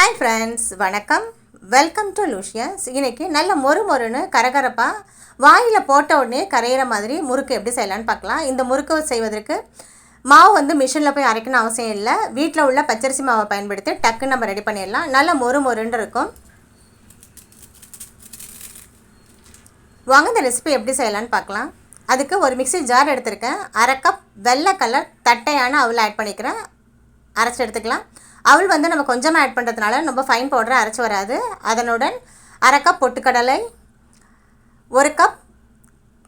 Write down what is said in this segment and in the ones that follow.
Hi friends வணக்கம். Welcome to லூஷியன்ஸ் இன்றைக்கி நல்ல மொறு மொறுன்னு கரகரப்பாக வாயில் போட்ட உடனே கரையிற மாதிரி முறுக்கு எப்படி செய்யலான்னு பார்க்கலாம். இந்த முறுக்கு செய்வதற்கு மாவு வந்து மிஷினில் போய் அரைக்கணும் அவசியம் இல்லை. வீட்டில் உள்ள பச்சரிசி மாவை பயன்படுத்தி டக்குன்னு நம்ம ரெடி பண்ணிடலாம். நல்ல மொறு மொறுன்னு இருக்கும். வாங்க இந்த ரெசிபி எப்படி செய்யலான்னு பார்க்கலாம். அதுக்கு ஒரு மிக்ஸி ஜார் எடுத்திருக்கேன். அரை கப் வெள்ளை கலர் தட்டையான அவளை ஆட் பண்ணிக்கிறேன். அரைச்சி எடுத்துக்கலாம். அவள் வந்து நம்ம கொஞ்சமாக ஆட் பண்ணுறதுனால ரொம்ப ஃபைன் பவுடரை அரைச்சி வராது. அதனுடன் அரை கப் பொட்டுக்கடலை ஒரு கப்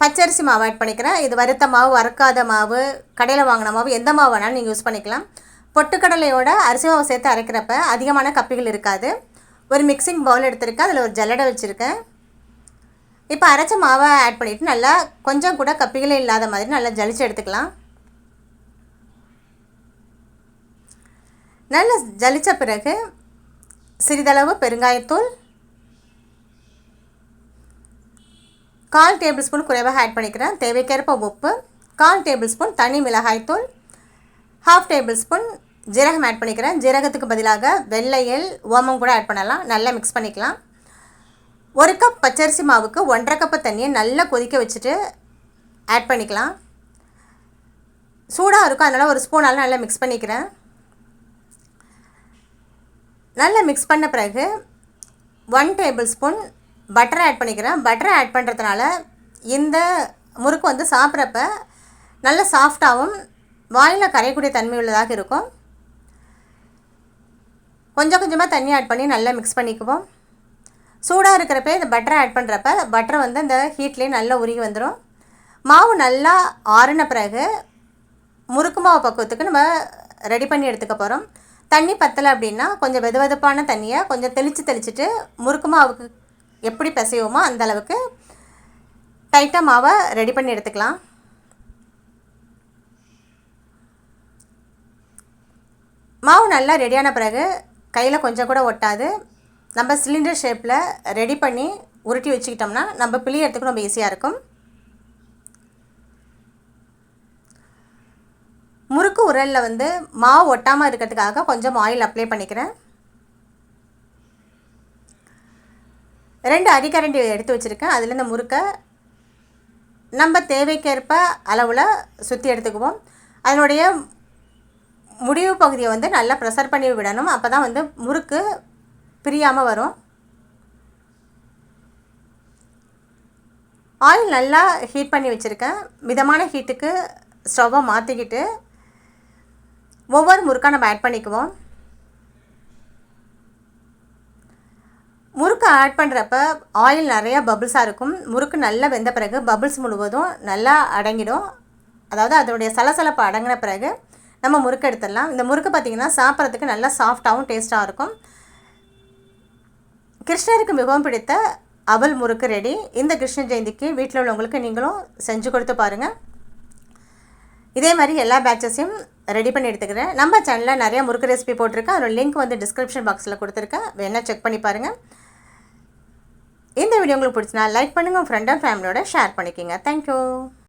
பச்சரிசி மாவு ஆட் பண்ணிக்கிறேன். இது வறுத்த மாவு வறுக்காத மாவு கடையில் வாங்கின மாவு எந்த மாவு வேணாலும் நீங்கள் யூஸ் பண்ணிக்கலாம். பொட்டுக்கடலையோட அரிசி மாவு சேர்த்து அரைக்கிறப்ப அதிகமான கப்பிகள் இருக்காது. ஒரு மிக்சிங் பவுல் எடுத்திருக்கேன். அதில் ஒரு ஜல்லடை வச்சுருக்கேன். இப்போ அரைச்ச மாவை ஆட் பண்ணிவிட்டு நல்லா கொஞ்சம் கூட கப்பிகளே இல்லாத மாதிரி நல்லா ஜலிச்சு எடுத்துக்கலாம். நல்லா ஜலித்த பிறகு சிறிதளவு பெருங்காயத்தூள் கால் டேபிள் ஸ்பூன் குறைவாக ஆட் பண்ணிக்கிறேன். தேவைக்கேற்ப உப்பு கால் டேபிள் ஸ்பூன் தனி மிளகாய்த்தூள் ஹாஃப் டேபிள் ஸ்பூன் ஜீரகம் ஆட் பண்ணிக்கிறேன். ஜீரகத்துக்கு பதிலாக வெள்ளையல் ஓமம் கூட ஆட் பண்ணலாம். நல்லா மிக்ஸ் பண்ணிக்கலாம். ஒரு கப் பச்சரிசி மாவுக்கு ஒன்றரை கப்பு தண்ணியை நல்லா கொதிக்க வச்சுட்டு ஆட் பண்ணிக்கலாம். சூடாக இருக்கும். அதனால் ஒரு ஸ்பூனால் நல்லா மிக்ஸ் பண்ணிக்கிறேன். நல்லா மிக்ஸ் பண்ண பிறகு ஒன் டேபிள் ஸ்பூன் பட்டரை ஆட் பண்ணிக்கிறேன். பட்டரை ஆட் பண்ணுறதுனால இந்த முறுக்கு வந்து சாப்பிட்றப்ப நல்ல சாஃப்டாகவும் வாயில் கரையக்கூடிய தன்மை உள்ளதாக இருக்கும். கொஞ்சம் கொஞ்சமாக தண்ணி ஆட் பண்ணி நல்லா மிக்ஸ் பண்ணிக்குவோம். சூடாக இருக்கிறப்ப இந்த பட்டரை ஆட் பண்ணுறப்ப பட்டரை வந்து அந்த ஹீட்லேயே நல்லா உருகி வந்துடும் மாவு நல்லா ஆறின பிறகு முறுக்கு மாவு பக்குவத்துக்கு நம்ம ரெடி பண்ணி எடுத்துக்க போகிறோம் தண்ணி பத்தலை அப்படின்னா கொஞ்சம் வெது வெதுப்பான தண்ணியை கொஞ்சம் தெளித்து தெளிச்சுட்டு முறுக்கு மாவுக்கு எப்படி பிசைவோமோ அந்த அளவுக்கு டைட்டாக மாவை ரெடி பண்ணி எடுத்துக்கலாம். மாவு நல்லா ரெடியான பிறகு கையில் கொஞ்சம் கூட ஒட்டாது. நம்ம சிலிண்டர் ஷேப்பில் ரெடி பண்ணி உருட்டி வச்சுக்கிட்டோம்னா நம்ம பிழியறதுக்கு ரொம்ப ஈஸியாக இருக்கும் முறுக்கு உரலில் வந்து மாவு ஒட்டாமல் இருக்கிறதுக்காக கொஞ்சம் ஆயில் அப்ளை பண்ணிக்கிறேன். ரெண்டு அரிக்கரண்டி எடுத்து வச்சுருக்கேன். அதில் இந்த முறுக்கை நம்ம தேவைக்கேற்ப அளவில் சுற்றி எடுத்துக்குவோம். அதனுடைய முடிவு பகுதியை வந்து நல்லா ப்ரெஷர் பண்ணி விடணும். அப்போ தான் வந்து முறுக்கு பிரியாமல் வரும். ஆயில் நல்லா ஹீட் பண்ணி வச்சுருக்கேன். மிதமான ஹீட்டுக்கு ஸ்டவ்வை மாற்றிக்கிட்டு ஒவ்வொரு முறுக்காக நம்ம ஆட் பண்ணிக்குவோம். முறுக்கு ஆட் பண்ணுறப்ப ஆயில் நிறையா பபுள்ஸாக இருக்கும். முறுக்கு நல்லா வெந்த பிறகு பபுள்ஸ் முழுவதும் நல்லா அடங்கிடும். அதாவது அதனுடைய சலசலப்பு அடங்கின பிறகு நம்ம முறுக்கு எடுத்துடலாம். இந்த முறுக்கு பார்த்திங்கன்னா சாப்பிட்றதுக்கு நல்லா சாஃப்டாகவும் டேஸ்ட்டாக இருக்கும். கிருஷ்ணருக்கு மிகவும் பிடித்த அவல் முறுக்கு ரெடி இந்த கிருஷ்ண ஜெயந்திக்கு வீட்டில் உள்ளவங்களுக்கு நீங்களும் செஞ்சு கொடுத்து பாருங்கள் இதே மாதிரி எல்லா பேட்சஸையும் ரெடி பண்ணி எடுத்துக்கிறேன். நம்ம சேனலில் நிறைய முறுக்கு ரெசிபி போட்டிருக்கேன் அதோட லிங்க் வந்து டிஸ்கிரிப்ஷன் பாக்ஸில் கொடுத்துருக்கேன். வேணால் செக் பண்ணி பாருங்கள் இந்த வீடியோ உங்களுக்கு பிடிச்சினா லைக் பண்ணுங்கள் உங்கள் ஃப்ரெண்ட் அண்ட் ஃபேமிலியோட ஷேர் பண்ணிக்கோங்க. Thank you